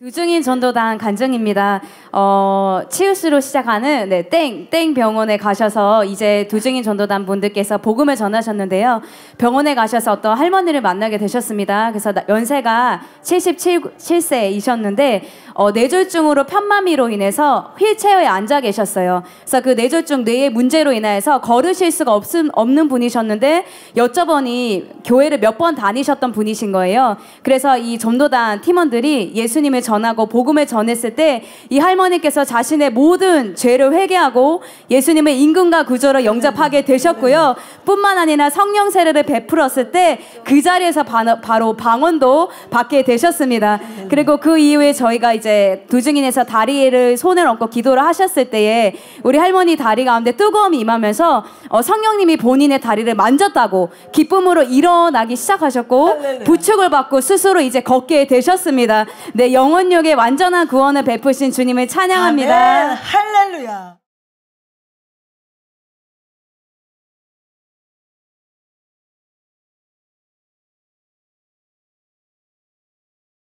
두중인 전도단 간증입니다. 어, 치우스로 시작하는 네, 땡, 땡 병원에 가셔서 이제 두중인 전도단 분들께서 복음을 전하셨는데요. 병원에 가셔서 어떤 할머니를 만나게 되셨습니다. 그래서 나- 연세가 77세이셨는데 어, 뇌졸중으로 편마미로 인해서 휠체어에 앉아 계셨어요. 그래서 그 뇌졸중 뇌의 문제로 인해서 걸으실 수가 없음, 없는 분이셨는데 여쭤보니 교회를 몇 번 다니셨던 분이신 거예요. 그래서 이 전도단 팀원들이 예수님을 전하고 복음을 전했을 때 이 할머니께서 자신의 모든 죄를 회개하고 예수님의 임금과 구조를 영접하게 되셨고요. 뿐만 아니라 성령 세례를 베풀었을 때 그 자리에서 바, 바로 방언도 받게 되셨습니다. 그리고 그 이후에 저희가 이제 두중인에서 다리를 손을 얹고 기도를 하셨을 때에 우리 할머니 다리 가운데 뜨거움이 임하면서 어, 성령님이 본인의 다리를 만졌다고 기쁨으로 일어나기 시작하셨고. 부축을 받고 스스로 이제 걷게 되셨습니다. 네, 영혼력의 완전한 구원을 베푸신 주님을 찬양합니다. 아멘. 할렐루야.